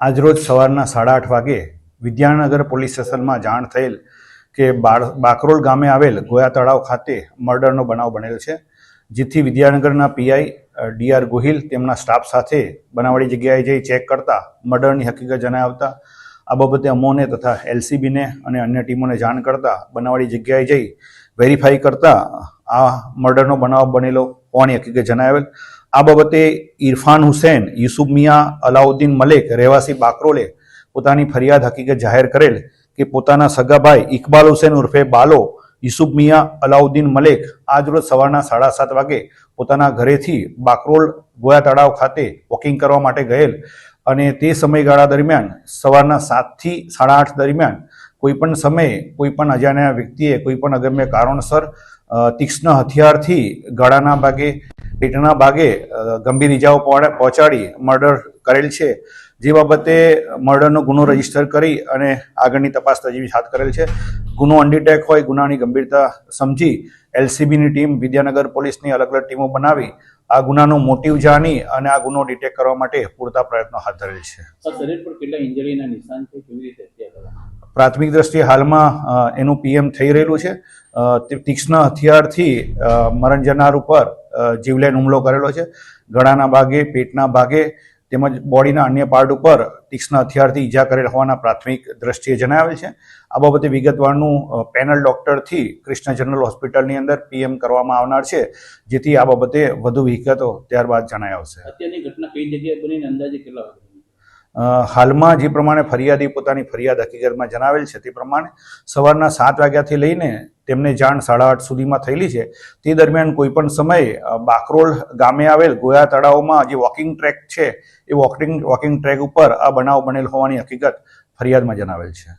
આજરોજ સવારના સાડા આઠ વાગે વિદ્યાનગર પોલીસ સ્ટેશનમાં જાણ થયેલ કે બાકરોલ ગામે આવેલ ગોયા તળાવ ખાતે મર્ડરનો બનાવ બનેલો છે, જેથી વિદ્યાનગરના પીઆઈ ડીઆર ગોહિલ તેમના સ્ટાફ સાથે બનાવડી જગ્યાએ જઈ ચેક કરતા મર્ડરની હકીકત જણાય આવતા આ બાબતે અમોને તથા એલસીબીને અને અન્ય ટીમોને જાણ કરતા બનાવવાળી જગ્યાએ જઈ વેરીફાઈ કરતા આ મર્ડરનો બનાવ બનેલો હોવાની હકીકત જણાવેલ? આ બાબતે ઇરફાન હુસેન, યુસુફ મિયા, અલાઉદ્દીન મલેક, રહેવાસી બાકરોલે પોતાની ફરિયાદ હકીકત જાહેર કરેલ કે પોતાના સગાભાઈ ઇકબાલ હુસેન ઉર્ફે બાલો, યુસુફ મિયા, અલાઉદ્દીન મલેક આજરોજ સવારના સાડા સાત વાગે પોતાના ઘરેથી બાકરોલ ગોયા તળાવ ખાતે વોકિંગ કરવા માટે ગયેલ અને તે સમયગાળા દરમિયાન સવારના સાતથી સાડા આઠ દરમિયાન કોઈપણ સમયે કોઈપણ અજાણ્યા વ્યક્તિએ કોઈપણ અગમ્ય કારણસર તીક્ષ્ણ હથિયારથી ગળાના ભાગે, પેટના ભાગે ગંભીર ઇજાઓ પહોંચા- પહોંચાડી મર્ડર કરેલ છે. જે બાબતે મર્ડરનો ગુનો રજિસ્ટર કરી અને આગળની તપાસ તજવીજ હાથ કરેલ છે. ગુનો અનડિટેક હોય, ગુનાની ગંભીરતા સમજી એલસીબીની ટીમ વિદ્યાનગર પોલીસની અલગ અલગ ટીમો બનાવી આ ગુનાનો મોટિવ જાણી અને આ ગુનો ડિટેક્ટ કરવા માટે પૂરતા પ્રયત્નો હાથ ધરેલ છે. શરીર પર કેટલા ઇન્જરીના નિશાન છે? કેવી રીતે પ્રાથમિક દ્રષ્ટિએ હાલમાં એનું પીએમ થઈ રહેલું છે. તીક્ષ્ણ હથિયારથી મરણ જનાર ઉપર જીવલેણ હુમલો કરેલો છે. ગળાના ભાગે, પેટના ભાગે તેમજ બોડીના અન્ય પાર્ટ ઉપર તીક્ષ્ણ હથિયારથી ઈજા કરેલ હોવાના પ્રાથમિક દ્રષ્ટિએ જણાવેલ છે. આ બાબતે વિગતવારનું પેનલ ડોક્ટરથી કૃષ્ણ જનરલ હોસ્પિટલની અંદર પીએમ કરવામાં આવનાર છે, જેથી આ બાબતે વધુ વિગતો ત્યારબાદ જણાય આવશે. અત્યારની ઘટના કઈ જગ્યાએ બનીને અંદાજે કેટલા હાલમાં જે પ્રમાણે ફરિયાદી પોતાની ફરિયાદ હકીકતમાં જણાવેલ છે તે પ્રમાણે સવારના સાત વાગ્યાથી લઈને તેમને જાણ સાડા આઠ સુધીમાં થયેલી છે. તે દરમિયાન કોઈપણ સમયે બાકરોલ ગામે આવેલ ગોયા તળાવમાં જે વોકિંગ ટ્રેક છે એ વોકિંગ વોકિંગ ટ્રેક ઉપર આ બનાવ બનેલ હોવાની હકીકત ફરિયાદમાં જણાવેલ છે.